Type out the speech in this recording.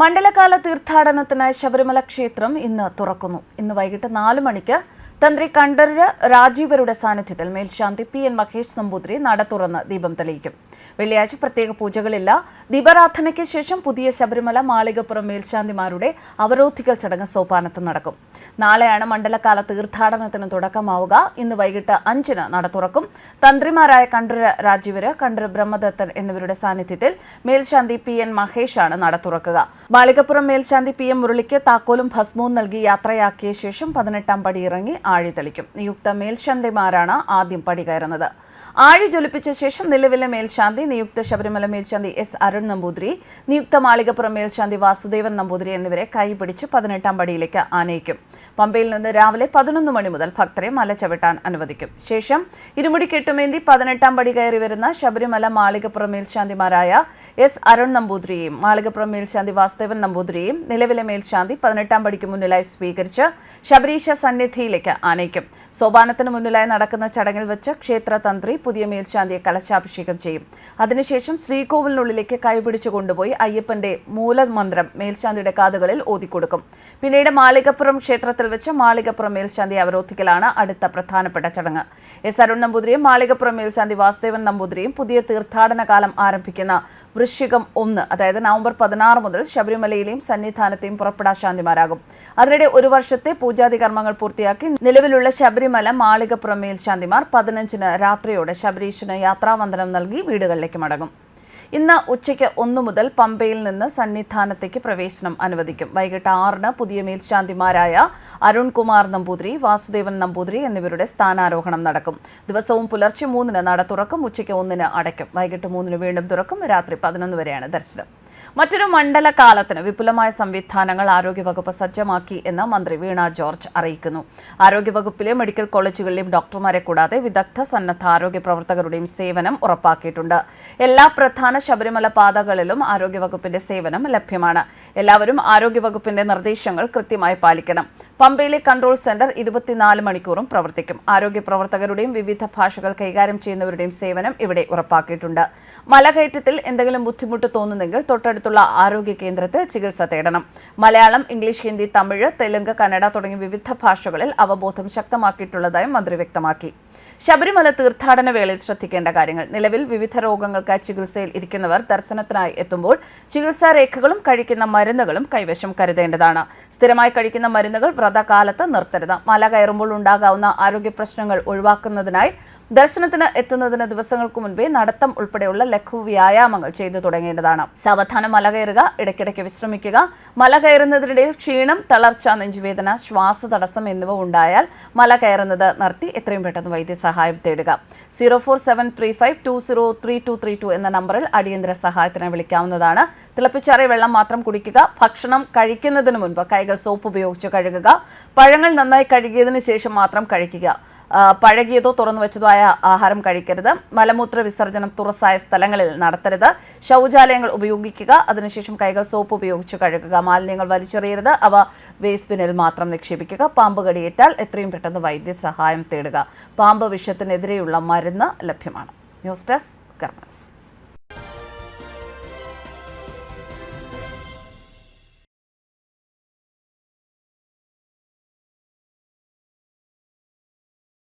മണ്ഡലകാല തീർത്ഥാടനത്തിന് ശബരിമല ക്ഷേത്രം ഇന്ന് തുറക്കുന്നു. ഇന്ന് വൈകിട്ട് നാല് മണിക്ക് തന്ത്രി കണ്ഠര് രാജീവരുടെ സാന്നിധ്യത്തിൽ മേൽശാന്തി പി എൻ മഹേഷ് നമ്പൂതിരി നട തുറന്ന് ദീപം തെളിയിക്കും. വെള്ളിയാഴ്ച പ്രത്യേക പൂജകളില്ല. ദീപാരാധനയ്ക്ക് ശേഷം പുതിയ ശബരിമല മാളികപ്പുറം മേൽശാന്തിമാരുടെ അവരോധിക്കൽ ചടങ്ങ് സോപാനത്ത് നടക്കും. നാളെയാണ് മണ്ഡലകാല തീർത്ഥാടനത്തിന് തുടക്കമാവുക. ഇന്ന് വൈകിട്ട് അഞ്ചിന് നട തുറക്കും. തന്ത്രിമാരായ കണ്ഠര് രാജീവര് കണ്ഠര് ബ്രഹ്മദത്തൻ എന്നിവരുടെ സാന്നിധ്യത്തിൽ മേൽശാന്തി പി എൻ മഹേഷാണ് നട തുറക്കുക. മാളികപ്പുറം മേൽശാന്തി പി എം മുരളിക്ക് താക്കോലും ഭസ്മവും നൽകി യാത്രയാക്കിയ ശേഷം പതിനെട്ടാം പടി ഇറങ്ങി ആഴി തെളിക്കും. നിയുക്ത മേൽശാന്തിമാരാണ് ആദ്യം പടി കയറുന്നത്. ആഴി ജ്വലിപ്പിച്ച ശേഷം നിലവിലെ മേൽശാന്തി നിയുക്ത ശബരിമല മേൽശാന്തി എസ് അരുൺ നമ്പൂതിരി നിയുക്ത മാളികപ്പുറം മേൽശാന്തി വാസുദേവൻ നമ്പൂതിരി എന്നിവരെ കൈപിടിച്ച് പതിനെട്ടാം പടിയിലേക്ക് ആനയിക്കും. പമ്പയിൽ നിന്ന് രാവിലെ പതിനൊന്ന് മണി മുതൽ ഭക്തരെ മല ചവിട്ടാൻ അനുവദിക്കും. ശേഷം ഇരുമുടി കെട്ടുമേന്തി പതിനെട്ടാം പടി കയറി വരുന്ന ശബരിമല മാളികപ്പുറം മേൽശാന്തിമാരായ എസ് അരുൺ നമ്പൂതിരിയെയും മാളികപ്പുറം മേൽശാന്തി വാസുദേവൻ നമ്പൂതിരിയെയും നിലവിലെ മേൽശാന്തി പതിനെട്ടാം പടിക്ക് മുന്നിലായി സ്വീകരിച്ച് ശബരീശ സന്നിധിയിലേക്ക് ആനയിക്കും. സോപാനത്തിന് മുന്നിലായി നടക്കുന്ന ചടങ്ങിൽ വെച്ച് ക്ഷേത്രതന്ത്രി പുതിയ മേൽശാന്തിയെ കലശാഭിഷേകം ചെയ്യും. അതിനുശേഷം ശ്രീകോവിലിനുള്ളിലേക്ക് കൈപിടിച്ചു കൊണ്ടുപോയി അയ്യപ്പന്റെ മൂലമന്ത്രം മേൽശാന്തിയുടെ കാതുകളിൽ ഓതിക്കൊടുക്കും. പിന്നീട് മാളികപ്പുറം ക്ഷേത്രത്തിൽ വെച്ച് മാളികപ്പുറം മേൽശാന്തി അവരോധിക്കലാണ് അടുത്ത പ്രധാനപ്പെട്ട ചടങ്ങ്. എസ് അരുൺ നമ്പൂതിരിയും മാളികപ്പുറം മേൽശാന്തി വാസുദേവൻ നമ്പൂതിരിയും പുതിയ തീർത്ഥാടന കാലം ആരംഭിക്കുന്ന വൃശ്ചികം ഒന്ന് അതായത് നവംബർ പതിനാറ് മുതൽ ശബരിമലയിലെയും സന്നിധാനത്തെയും പുറപ്പെടാ ശാന്തിമാരാകും. അതിനിടെ ഒരു വർഷത്തെ പൂജാതി കർമ്മങ്ങൾ പൂർത്തിയാക്കി നിലവിലുള്ള ശബരിമല മാളികപ്പുറം മേൽശാന്തിമാർ പതിനഞ്ചിന് രാത്രിയോടെ ശബരീശന് യാത്രാവന്ദനം നൽകി വീടുകളിലേക്ക് മടങ്ങും. ഇന്ന് ഉച്ചയ്ക്ക് ഒന്നു മുതൽ പമ്പയിൽ നിന്ന് സന്നിധാനത്തേക്ക് പ്രവേശനം അനുവദിക്കും. വൈകിട്ട് ആറിന് പുതിയ മേൽശാന്തിമാരായ അരുൺകുമാർ നമ്പൂതിരി വാസുദേവൻ നമ്പൂതിരി എന്നിവരുടെ സ്ഥാനാരോഹണം നടക്കും. ദിവസവും പുലർച്ചെ മൂന്നിന് നട തുറക്കും ഉച്ചയ്ക്ക് ഒന്നിന് അടയ്ക്കും. വൈകിട്ട് മൂന്നിന് വീണ്ടും തുറക്കും. രാത്രി പതിനൊന്ന് വരെയാണ് ദർശനം. മറ്റൊരു മണ്ഡലകാലത്തിന് വിപുലമായ സംവിധാനങ്ങൾ ആരോഗ്യവകുപ്പ് സജ്ജമാക്കി എന്ന് മന്ത്രി വീണ ജോർജ് അറിയിക്കുന്നു. ആരോഗ്യവകുപ്പിലെ മെഡിക്കൽ കോളേജുകളിലെയും ഡോക്ടർമാരെ കൂടാതെ വിദഗ്ധ സന്നദ്ധ ആരോഗ്യ പ്രവർത്തകരുടെയും സേവനം ഉറപ്പാക്കിയിട്ടുണ്ട്. എല്ലാ പ്രധാന ശബരിമല പാതകളിലും ആരോഗ്യവകുപ്പിന്റെ സേവനം ലഭ്യമാണ്. എല്ലാവരും ആരോഗ്യവകുപ്പിന്റെ നിർദ്ദേശങ്ങൾ കൃത്യമായി പാലിക്കണം. പമ്പയിലെ കൺട്രോൾ സെന്റർ ഇരുപത്തിനാല് മണിക്കൂറും പ്രവർത്തിക്കും. ആരോഗ്യ പ്രവർത്തകരുടെയും വിവിധ ഭാഷകൾ കൈകാര്യം ചെയ്യുന്നവരുടെയും സേവനം ഇവിടെ ഉറപ്പാക്കിയിട്ടുണ്ട്. മലകയറ്റത്തിൽ എന്തെങ്കിലും ബുദ്ധിമുട്ട് തോന്നുന്നെങ്കിൽ തൊട്ടടുത്തുള്ള ആരോഗ്യ കേന്ദ്രത്തിൽ ചികിത്സ തേടണം. മലയാളം ഇംഗ്ലീഷ് ഹിന്ദി തമിഴ് തെലുങ്ക് കന്നഡ തുടങ്ങിയ വിവിധ ഭാഷകളിൽ അവബോധം ശക്തമാക്കിയിട്ടുള്ളതായും മന്ത്രി വ്യക്തമാക്കി. ശബരിമല തീർത്ഥാടന വേളയിൽ ശ്രദ്ധിക്കേണ്ട കാര്യങ്ങൾ. നിലവിൽ വിവിധ രോഗങ്ങൾക്ക് ചികിത്സയിൽ ഇരിക്കുന്നവർ ദർശനത്തിനായി എത്തുമ്പോൾ ചികിത്സാ രേഖകളും കഴിക്കുന്ന മരുന്നുകളും കൈവശം കരുതേണ്ടതാണ്. സ്ഥിരമായി കഴിക്കുന്ന മരുന്നുകൾ വ്രതകാലത്ത് നിർത്തരുത്. മല കയറുമ്പോൾ ഉണ്ടാകാവുന്ന ആരോഗ്യ പ്രശ്നങ്ങൾ ഒഴിവാക്കുന്നതിനായി ദർശനത്തിന് എത്തുന്നതിന് ദിവസങ്ങൾക്ക് മുൻപേ നടത്തം ഉൾപ്പെടെയുള്ള ലഘു വ്യായാമങ്ങൾ ചെയ്തു തുടങ്ങേണ്ടതാണ്. സാവധാനം മല കയറുക ഇടയ്ക്കിടയ്ക്ക് വിശ്രമിക്കുക. മല കയറുന്നതിനിടയിൽ ക്ഷീണം തളർച്ച നെഞ്ചുവേദന ശ്വാസതടസ്സം എന്നിവ ഉണ്ടായാൽ മല കയറുന്നത് നിർത്തി എത്രയും പെട്ടെന്ന് വൈദ്യസഹായം തേടുക. Zero four seven three five two zero three two three two എന്ന നമ്പറിൽ അടിയന്തര സഹായത്തിന് വിളിക്കാവുന്നതാണ്. തിളപ്പിച്ചാറിയ വെള്ളം മാത്രം കുടിക്കുക ഭക്ഷണം കഴിക്കുന്നതിന് മുൻപ് കൈകൾ സോപ്പ് ഉപയോഗിച്ച് കഴുകുക പഴങ്ങൾ നന്നായി കഴുകിയതിനു ശേഷം മാത്രം കഴിക്കുക. പഴകിയതോ തുറന്നു വെച്ചതോ ആയ ആഹാരം കഴിക്കരുത്. മലമൂത്ര വിസർജനം തുറസായ സ്ഥലങ്ങളിൽ നടത്തരുത്. ശൗചാലയങ്ങൾ ഉപയോഗിക്കുക. അതിനുശേഷം കൈകൾ സോപ്പ് ഉപയോഗിച്ച് കഴുകുക. മാലിന്യങ്ങൾ വലിച്ചെറിയരുത്. അവ വേസ്റ്റ് ബിന്നിൽ മാത്രം നിക്ഷേപിക്കുക. പാമ്പ് കടിയേറ്റാൽ എത്രയും പെട്ടെന്ന് വൈദ്യസഹായം തേടുക. പാമ്പ് വിഷത്തിനെതിരെയുള്ള മരുന്ന് ലഭ്യമാണ്. News desk കർമ്മസ്